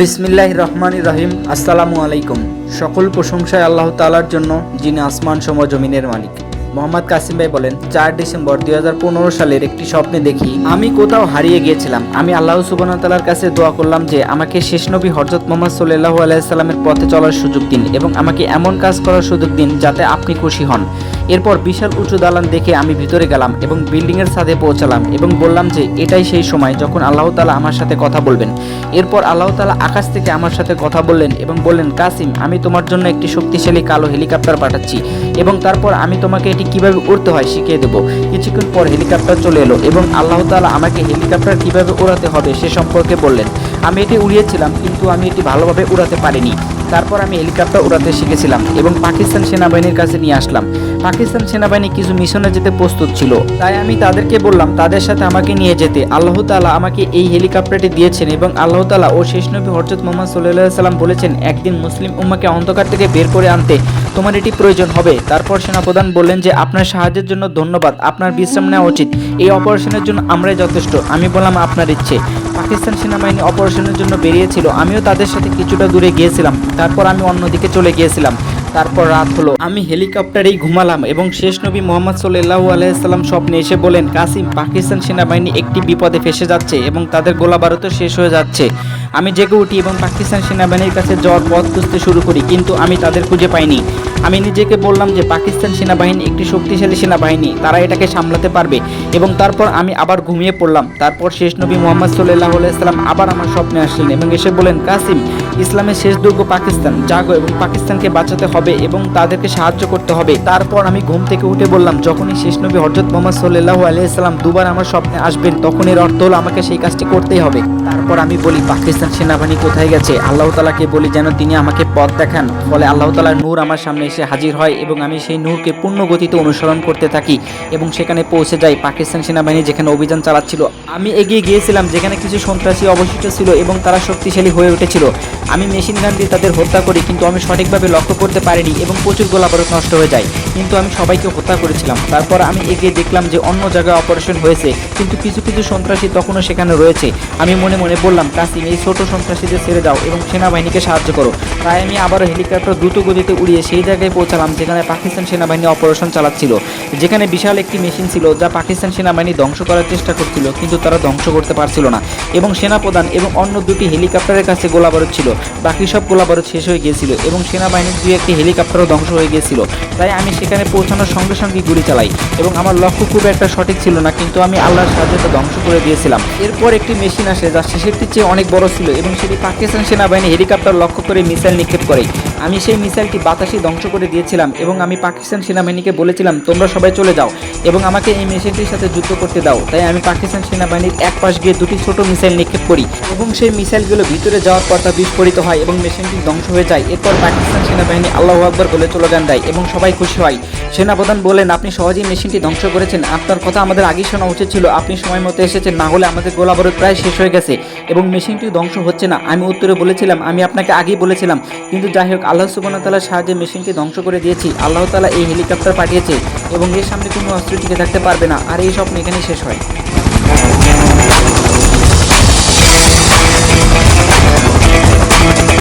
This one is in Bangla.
বিসমিল্লাহ রহমান রহিম, আসসালামু আলাইকুম। সকল প্রশংসায় আল্লাহ তালার জন্য যিনি আসমান সম জমিনের মালিক। মোহাম্মদ কাসিম ভাই বলেন, চার ডিসেম্বর দুই হাজার পনেরো সালের একটি স্বপ্নে দেখি, আমি কোথাও হারিয়ে গিয়েছিলাম। আমি আল্লাহ সুবাহ তালার কাছে দোয়া করলাম যে, আমাকে শেষ নবী হরজত মোহাম্মদ সাল্লাহ আলাইসাল্লামের পথে চলার সুযোগ দিন এবং আমাকে এমন কাজ করার সুযোগ দিন যাতে আপনি খুশি হন। এরপর বিশাল উঁচু দালান দেখে আমি ভিতরে গেলাম এবং বিল্ডিংয়ের ছাদে পৌঁছালাম এবং বললাম যে, এটাই সেই সময় যখন আল্লাহ তালা আমার সাথে কথা বলবেন। এরপর আল্লাহ তালা আকাশ থেকে আমার সাথে কথা বললেন এবং বললেন, কাসিম, আমি তোমার জন্য একটি শক্তিশালী কালো হেলিকপ্টার পাঠাচ্ছি এবং তারপর আমি তোমাকে এটি কীভাবে উড়তে হয় শিখিয়ে দেবো। কিছুক্ষণ পর হেলিকপ্টার চলে এলো এবং আল্লাহ তালা আমাকে হেলিকপ্টার কীভাবে উড়াতে হবে সে সম্পর্কে বললেন। আমি এটি উড়িয়েছিলাম, কিন্তু আমি এটি ভালোভাবে উড়াতে পারিনি। তারপর আমি হেলিকপ্টার উড়াতে শিখেছিলাম এবং পাকিস্তান সেনাবাহিনীর কাছে নিয়ে আসলাম। পাকিস্তান সেনাবাহিনী কিছু মিশনে যেতে প্রস্তুত ছিল। তাই আমি তাদেরকে বললাম, তাদের সাথে আমাকে নিয়ে যেতে। আল্লাহ তালা আমাকে এই হেলিকপ্টারটি দিয়েছেন এবং আল্লাহ তালা ও শেষ নবী হরজত মোহাম্মদ সাল্লাহ সাল্লাম বলেছেন, একদিন মুসলিম উম্মাকে অন্ধকার থেকে বের করে আনতে তোমার এটি প্রয়োজন হবে। তারপর সেনাপ্রধান বললেন যে, আপনার সাহায্যের জন্য ধন্যবাদ। আপনার বিশ্রাম নেওয়া উচিত। এই অপারেশনের জন্য আমরাই যথেষ্ট। আমি বললাম, আপনার ইচ্ছে। পাকিস্তান সেনাবাহিনী অপারেশনের জন্য বেরিয়েছিল। আমিও তাদের সাথে কিছুটা দূরে গিয়েছিলাম। তারপর আমি অন্যদিকে চলে গিয়েছিলাম। তারপর রাত হলো। আমি হেলিকপ্টারেই ঘুমালাম এবং শেষ নবী মোহাম্মদ সাল্লাহু আলাইসাল্লাম স্বপ্নে এসে বলেন, কাসিম, পাকিস্তান সেনাবাহিনী একটি বিপদে ফেসে যাচ্ছে এবং তাদের গোলা বারুদও শেষ হয়ে যাচ্ছে। আমি জেগে উঠি এবং পাকিস্তান সেনাবাহিনীর কাছে যাওয়ার পথ খুঁজতে শুরু করি, কিন্তু আমি তাদের খুঁজে পাইনি। আমি নিজেকে বললাম যে পাকিস্তান সেনাবাহিনী একটি শক্তিশালী সেনাবাহিনী, তারা এটাকে সামলাতে পারবে। এবং তারপর আমি আবার ঘুমিয়ে পড়লাম। তারপর শেষ নবী মোহাম্মদ সাল্লাহ আলাইসাল্লাম আবার আমার স্বপ্নে আসলেন এবং এসে বলেন কাসিম, ইসলামের শেষ দুর্গ পাকিস্তান। জাগো এবং পাকিস্তানকে বাঁচাতে হবে এবং তাদেরকে সাহায্য করতে হবে। তারপর আমি ঘুম থেকে উঠে বললাম, যখনই শেষ নবী হরজত মোহাম্মদ সাল্লাহ আলাইসাল্লাম দুবার আমার স্বপ্নে আসবেন তখন এর অর্থ হলো আমাকে সেই কাজটি করতেই হবে। তারপর আমি বলি, পাকিস্তান সেনাবাহিনী কোথায় গেছে? আল্লাহ তালাকে বলি, যেন তিনি আমাকে পথ দেখান। ফলে আল্লাহ তালার নূর আমার সামনে এসে হাজির হয় এবং আমি সেই নূরকে পূর্ণ গতিতে অনুসরণ করতে থাকি এবং সেখানে পৌঁছে যাই পাকিস্তান সেনাবাহিনী যেখানে অভিযান চালাচ্ছিল। আমি এগিয়ে গিয়েছিলাম যেখানে কিছু সন্ত্রাসী অবশিষ্ট ছিল এবং তারা শক্তিশালী হয়ে উঠেছিল। আমি মেশিন গান দিয়ে তাদের হত্যা করি কিন্তু আমি সঠিকভাবে লক্ষ্য করতে পারিনি এবং প্রচুর গোলাবারুদ নষ্ট হয়ে যায়। কিন্তু আমি সবাইকে হত্যা করেছিলাম। তারপর আমি এগিয়ে দেখলাম যে অন্য জায়গায় অপারেশন হয়েছে, কিন্তু কিছু কিছু সন্ত্রাসী তখনও সেখানে রয়েছে। আমি মনে মনে বললাম, কাসিম, এই ছোট সন্ত্রাসীদের ছেড়ে দাও এবং সেনাবাহিনীকে সাহায্য করো। তাই আমি আবারও হেলিকপ্টার দ্রুত গতিতে উড়িয়ে সেই জায়গায় পৌঁছালাম, যেখানে পাকিস্তান সেনাবাহিনী অপারেশন চালাচ্ছিল। যেখানে বিশাল একটি মেশিন ছিল যা পাকিস্তান সেনাবাহিনী ধ্বংস করার চেষ্টা করছিল, কিন্তু তারা ধ্বংস করতে পারছিল না। এবং সেনাপ্রধান এবং অন্য দুটি হেলিকপ্টারের কাছে গোলাবারুদ ছিল। বাকি সব গোলাবারুদ শেষ হয়ে গিয়েছিল এবং সেনাবাহিনীর দুই একটি হেলিকপ্টারও ধ্বংস হয়ে গিয়েছিল। তাই আমি সেখানে পৌঁছানোর সঙ্গে সঙ্গে গুলি চালাই এবং আমার লক্ষ্য খুব একটা সঠিক ছিল না, কিন্তু আমি আল্লাহর সাহায্যে তা ধ্বংস করে দিয়েছিলাম। এরপর একটি মেশিন আসে, যা শেষেরটির চেয়ে অনেক বড় ছিল এবং সেটি পাকিস্তান সেনাবাহিনী হেলিকপ্টার লক্ষ্য করে মিসাইল নিক্ষেপ করে। আমি সেই মিসাইলটি বাতাসে ধ্বংস করে দিয়েছিলাম এবং আমি পাকিস্তান সেনাবাহিনীকে বলেছিলাম, তোমরা সবাই চলে যাও এবং আমাকে এই মেশিনটির সাথে যুদ্ধ করতে দাও। তাই আমি পাকিস্তান সেনাবাহিনীর এক পাশ গিয়ে দুটি ছোট মিসাইল নিক্ষেপ করি এবং সেই মিসাইলগুলো ভিতরে যাওয়ার পর তা বিস্ফোরিত হয় এবং মেশিনটি ধ্বংস হয়ে যায়। এরপর পাকিস্তান সেনাবাহিনী আল্লাহ আকবর বলে চলে স্লোগান দেয় এবং সবাই খুশি হয়। সেনাপ্রধান বলেন, আপনি সহজেই মেশিনটি ধ্বংস করেছেন। আপনার কথা আমাদের আগেই শোনা উচিত ছিল। আপনি সময় মতো এসেছেন, না হলে আমাদের গোলাবারুদ প্রায় শেষ হয়ে গেছে এবং মেশিনটি ধ্বংস হচ্ছে না। আমি উত্তরে বলেছিলাম, আমি আপনাকে আগেই বলেছিলাম। কিন্তু যাই হোক আল্লাহ সুবাহ তালার সাহায্যে মেশিনটি ধ্বংস করে দিয়েছি। আল্লাহ তালা এই হেলিকপ্টার পাঠিয়েছে এবং এর সামনে কোনো অস্ত্র টিকে থাকতে পারবে না। আর এই স্বপ্ন এখানেই শেষ হয়।